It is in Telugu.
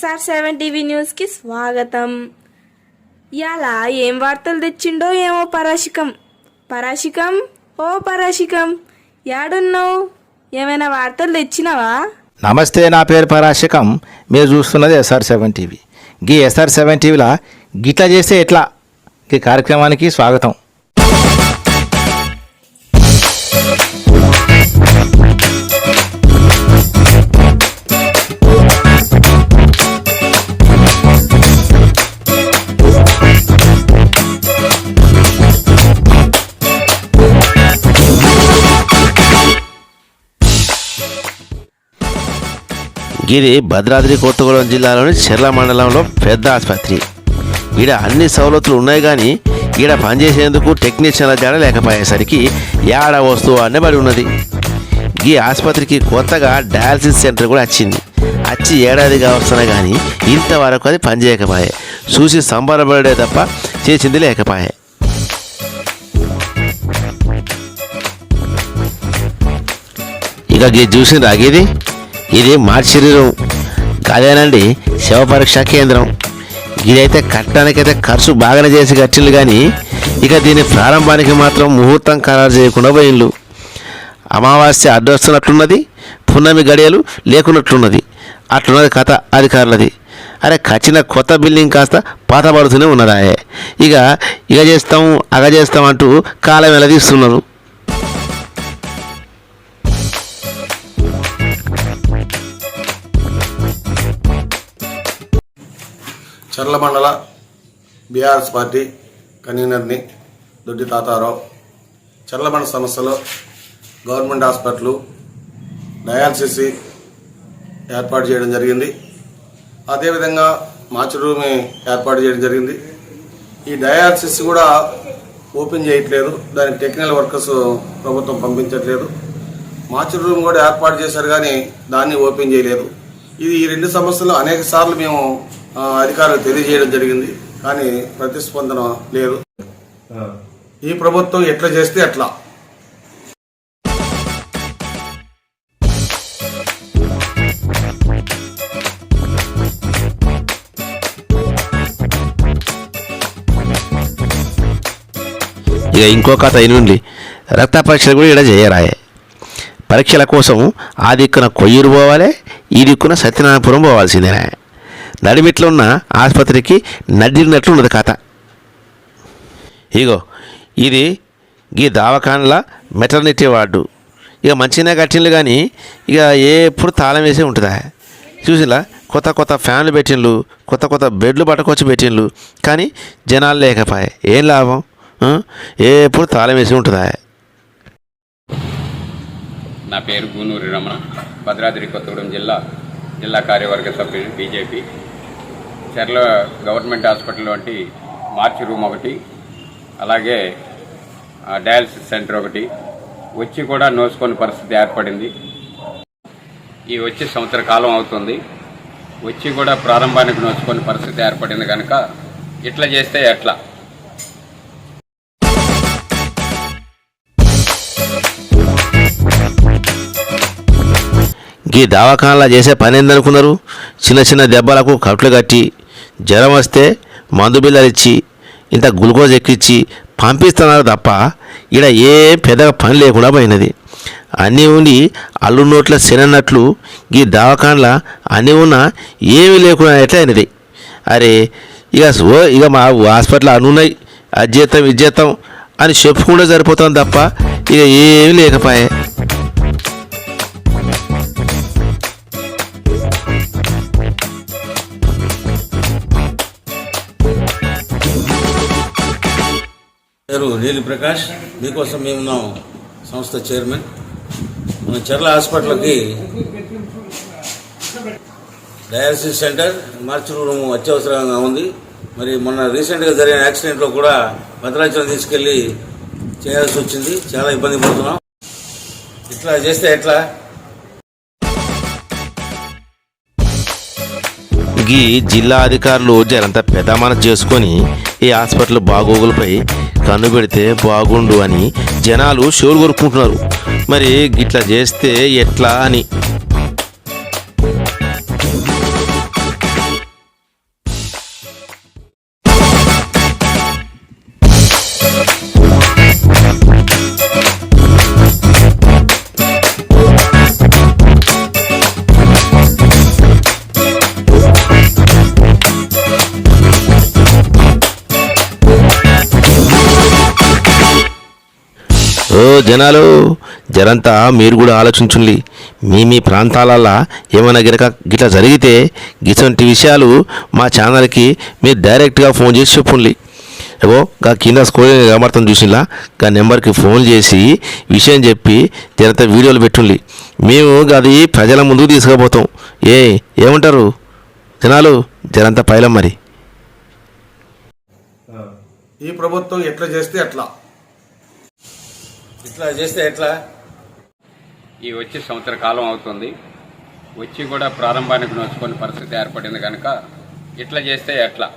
ఎస్ఆర్ సెవెన్ టీవీ న్యూస్కి స్వాగతం. ఇలా ఏం వార్తలు తెచ్చిండో ఏమో పరాశికం. పరాశికం? ఓ పరాశికం యాడున్నావు? ఏమైనా వార్తలు తెచ్చినావా? నమస్తే నా పేరు పరాశికం. మీరు చూస్తున్నది ఎస్ఆర్ సెవెన్ టీవీ. గీ ఎస్ఆర్ సెవెన్ టీవీలా గిట్లా చేస్తే ఎట్లా? ఈ కార్యక్రమానికి స్వాగతం. ఇది భద్రాద్రి కొత్తగూడెం జిల్లాలోని చెర్ల మండలంలో పెద్ద ఆసుపత్రి. ఈడ అన్ని సౌలతులు ఉన్నాయి కానీ ఈడ పనిచేసేందుకు టెక్నీషియన్ల జాడ లేకపోయేసరికి ఏడ వస్తువు అనే బడి ఉన్నది. ఈ ఆసుపత్రికి కొత్తగా డయాలసిస్ సెంటర్ కూడా వచ్చింది వచ్చి ఏడాదిగా వస్తున్నా కానీ ఇంతవరకు అది పనిచేయకపోయే. చూసి సంబరపడే తప్ప చేసింది లేకపోయే. ఇక చూసింది చూసిండ్రా ఇది ఇది శరీరం. కాదేనండి శవ పరీక్షా కేంద్రం. ఇదైతే కట్టడానికైతే ఖర్చు బాగానే చేసి కట్టిండ్రు కానీ ఇక దీని ప్రారంభానికి మాత్రం ముహూర్తం ఖరారు చేయకుండా పోయిండ్లు. అమావాస్య అడ్డొస్తున్నట్లున్నది పున్నమి గడియలు లేకున్నట్లున్నది అట్లున్నది కథ అధికారులది. అరే కచ్చిన కొత్త బిల్డింగ్ కాస్త పాత పడుతూనే ఉన్నదాయే. ఇక ఇక చేస్తాం అగ చేస్తాం అంటూ కాలం వెలదీస్తున్నారు చర్ల మండల బీఆర్ఎస్ పార్టీ కన్వీనర్ని దొడ్డి తాతారావు. చర్లమండ సంస్థలో గవర్నమెంట్ హాస్పిటల్ డయాలసిస్ ఏర్పాటు చేయడం జరిగింది. అదేవిధంగా మార్చి ఏర్పాటు చేయడం జరిగింది. ఈ డయాలసిస్ కూడా ఓపెన్ చేయట్లేదు. దానికి టెక్నికల్ వర్కర్స్ ప్రభుత్వం పంపించట్లేదు. మార్చి రూమ్ కూడా ఏర్పాటు చేశారు కానీ దాన్ని ఓపెన్ చేయలేదు. ఇది ఈ రెండు సమస్యలు అనేక సార్లు మేము ఆ, అధికారులకు తెలియజేయడం జరిగింది. కానీ ప్రతిస్పందన లేదు. ఈ ప్రభుత్వం ఎట్లా చేస్తే అట్లా. ఇక ఇంకో కథ ఇనుండి రక్త పరీక్షలు కూడా ఇక్కడ చేయరాయే. పరీక్షల కోసం ఆ దిక్కున కొయ్యూరు పోవాలి ఈ దిక్కున సత్యనారాయణపురం పోవాల్సిందేనా నడిమిట్లో ఉన్న ఆసుపత్రికి నడినట్లు ఉన్నది కథ ఇగో ఇది ఈ దావఖాన్ల మెటర్నిటీ వార్డు. ఇక మంచిగా కట్టిండ్లు కానీ ఇక ఎప్పుడు తాళం వేసే ఉంటుందా? చూసిలా? కొత్త కొత్త ఫ్యాన్లు పెట్టిండ్లు కొత్త కొత్త బెడ్లు పట్టుకొచ్చి పెట్టిండ్లు. కానీ జనాలు లేకపోయే. ఏం లాభం? ఎప్పుడు తాళం వేసి ఉంటుందా? నా పేరు గూనూరి రమణ. భద్రాద్రి కొత్తగూడెం జిల్లా జిల్లా కార్యవర్గ సభ్యుడు బీజేపీ. చర్ల గవర్నమెంట్ హాస్పిటల్ వంటి మార్చి రూమ్ ఒకటి అలాగే డయాలసిస్ సెంటర్ ఒకటి వచ్చి కూడా నోసుకొని పరిస్థితి ఏర్పడింది. ఈ వచ్చే సంవత్సర కాలం అవుతుంది. వచ్చి కూడా ప్రారంభానికి నోచుకొని పరిస్థితి ఏర్పడింది కనుక ఇట్లా చేస్తే ఎట్లా? ఈ దవాఖానలా చేసే పని ఏందనుకున్నారు? చిన్న చిన్న దెబ్బలకు కట్లు కట్టి జ్వరం వస్తే మందు బిల్లలు ఇచ్చి ఇంత గ్లూకోజ్ ఎక్కిచ్చి పంపిస్తున్నారు తప్ప ఇక్కడ ఏ పెద్దగా పని లేకుండా పోయినది. అన్నీ ఉండి అల్లు నోట్ల శనన్నట్లు ఈ దవాఖానల అన్నీ ఉన్నా ఏమీ లేకుండా ఎట్లా అయినది. అరే ఇక ఓ ఇక మా హాస్పిటల్ అన్ని ఉన్నాయి అది చేస్తాం ఇది చేస్తాం అని చెప్పుకుంటే సరిపోతాం తప్ప ఇక ఏమీ లేకపోయే. ప్రకాష్ మీకోసం మేమున్నాం సంస్థ చైర్మన్. మన చర్ల హాస్పిటల్కి డయాలసిస్ సెంటర్ మార్చి రూమ్ అత్యవసరంగా ఉంది. మరి మొన్న రీసెంట్గా జరిగిన యాక్సిడెంట్లో కూడా భద్రాచలం తీసుకెళ్ళి చేయాల్సి వచ్చింది. చాలా ఇబ్బంది పడుతున్నాం. ఇట్లా చేస్తే ఎట్లా? జిల్లా అధికారులు జరంత పెద్ద చేసుకొని ఈ హాస్పిటల్ బాగోగులపై కన్ను పెడితే బాగుండు అని జనాలు షోలు కొరుక్కుంటున్నారు. మరి గిట్లా చేస్తే ఎట్లా అని ఓ జనాలు జరంతా మీరు కూడా ఆలోచించుండి మీ మీ ప్రాంతాలల్లో ఏమైనా గిరక గిట్లా జరిగితే గిసంటి విషయాలు మా ఛానల్కి మీరు డైరెక్ట్గా ఫోన్ చేసి చెప్పుండి ఏవో గా కింద స్కూల్ కమర్థం చూసిలా గా నెంబర్కి ఫోన్ చేసి విషయం చెప్పి జనత వీడియోలు పెట్టుండి మేము అది ప్రజల ముందుకు తీసుకుపోతాం. ఏ ఏమంటారు? జనాలు జనంత పైలం మరి. ఈ ప్రభుత్వం ఎట్లా చేస్తే అట్లా. ఇట్లా చేస్తే ఎట్లా? ఈ వచ్చే సంవత్సర కాలం అవుతుంది. వచ్చి కూడా ప్రారంభానికి నోచుకొని పరిస్థితి ఏర్పడింది కనుక ఇట్లా చేస్తే ఎట్లా?